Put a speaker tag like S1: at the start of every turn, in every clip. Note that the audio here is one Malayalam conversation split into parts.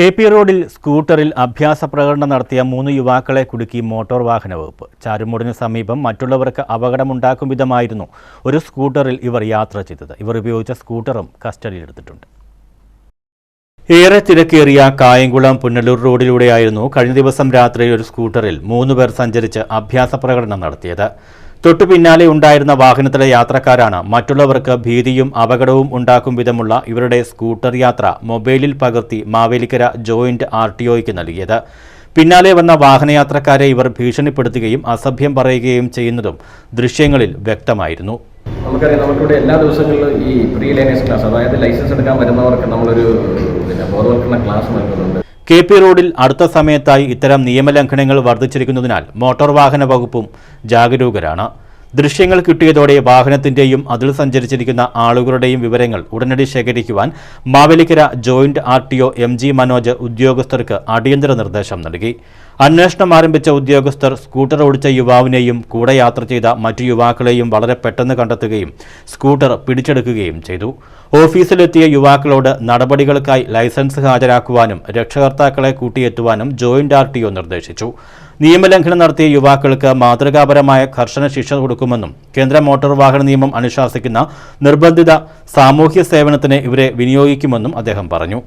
S1: കെ പി റോഡിൽ സ്കൂട്ടറിൽ അഭ്യാസ പ്രകടനം നടത്തിയ മൂന്ന് യുവാക്കളെ കുടുക്കി മോട്ടോർ വാഹന വകുപ്പ്. ചാരുമൂടിന് സമീപം മറ്റുള്ളവർക്ക് അപകടമുണ്ടാക്കും വിധമായിരുന്നു ഒരു സ്കൂട്ടറിൽ ഇവർ യാത്ര ചെയ്തത്. ഇവർ ഉപയോഗിച്ച സ്കൂട്ടറും കസ്റ്റഡിയിലെടുത്തിട്ടുണ്ട്. ഏറെ തിരക്കേറിയ കായംകുളം പുനലൂർ റോഡിലൂടെയായിരുന്നു കഴിഞ്ഞ ദിവസം രാത്രി ഒരു സ്കൂട്ടറിൽ മൂന്ന് പേർ സഞ്ചരിച്ച് അഭ്യാസ പ്രകടനം നടത്തിയത്. തൊട്ടു പിന്നാലെ ഉണ്ടായിരുന്ന വാഹനത്തിലെ യാത്രക്കാരാണ് മറ്റുള്ളവർക്ക് ഭീതിയും അപകടവും ഉണ്ടാക്കും വിധമുള്ള ഇവരുടെ സ്കൂട്ടർ യാത്ര മൊബൈലിൽ പകർത്തി മാവേലിക്കര ജോയിന്റ് ആർ ടി നൽകിയത്. പിന്നാലെ വന്ന വാഹനയാത്രക്കാരെ ഇവർ ഭീഷണിപ്പെടുത്തുകയും അസഭ്യം പറയുകയും ചെയ്യുന്നതും ദൃശ്യങ്ങളിൽ വ്യക്തമായിരുന്നു.
S2: നമുക്കറിയാം നമുക്കിവിടെ എല്ലാ ദിവസങ്ങളിലും ഈ പ്രീ ലൈനേഴ്സ് ക്ലാസ് അതായത് ലൈസൻസ് എടുക്കാൻ വരുന്നവർക്ക് നമ്മളൊരു പിന്നെ ബോധവൽക്കരണ ക്ലാസ് നൽകുന്നുണ്ട്.
S1: കെ പി റോഡിൽ അടുത്ത സമയത്തായി ഇത്തരം നിയമലംഘനങ്ങൾ വർദ്ധിച്ചിരിക്കുന്നതിനാൽ മോട്ടോർ വാഹന വകുപ്പും ജാഗരൂകരാണ്. ദൃശ്യങ്ങൾ കിട്ടിയതോടെ വാഹനത്തിന്റെയും അതിൽ സഞ്ചരിച്ചിരിക്കുന്ന ആളുകളുടെയും വിവരങ്ങൾ ഉടനടി ശേഖരിക്കുവാൻ Mavelikara joint R T O M G Manoj ഉദ്യോഗസ്ഥർക്ക് അടിയന്തര നിർദ്ദേശം നൽകി. അന്വേഷണം ആരംഭിച്ച ഉദ്യോഗസ്ഥർ സ്കൂട്ടർ ഓടിച്ച യുവാവിനെയും കൂടെ യാത്ര ചെയ്ത മറ്റു യുവാക്കളെയും വളരെ പെട്ടെന്ന് കണ്ടെത്തുകയും സ്കൂട്ടർ പിടിച്ചെടുക്കുകയും ചെയ്തു. ഓഫീസിലെത്തിയ യുവാക്കളോട് നടപടികൾക്കായി ലൈസൻസ് ഹാജരാക്കുവാനും രക്ഷകർത്താക്കളെ കൂട്ടിയെത്തുവാനും ജോയിന്റ് ആർ ടി നിർദ്ദേശിച്ചു. നിയമലംഘനം നടത്തിയ യുവാക്കൾക്ക് മാതൃകാപരമായ കർശന ശിക്ഷ കൊടുക്കുമെന്നും കേന്ദ്ര മോട്ടോർ വാഹന നിയമം അനുശാസിക്കുന്ന നിർബന്ധിത സാമൂഹ്യ സേവനത്തിന് ഇവരെ വിനിയോഗിക്കുമെന്നും അദ്ദേഹം പറഞ്ഞു.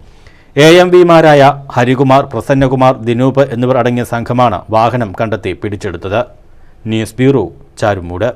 S1: എ എം വിമാരായ ഹരികുമാർ പ്രസന്നകുമാർ ദിനൂപ് എന്നിവർ അടങ്ങിയ സംഘമാണ് വാഹനം കണ്ടെത്തി പിടിച്ചെടുത്തത്. News bureau Charummood.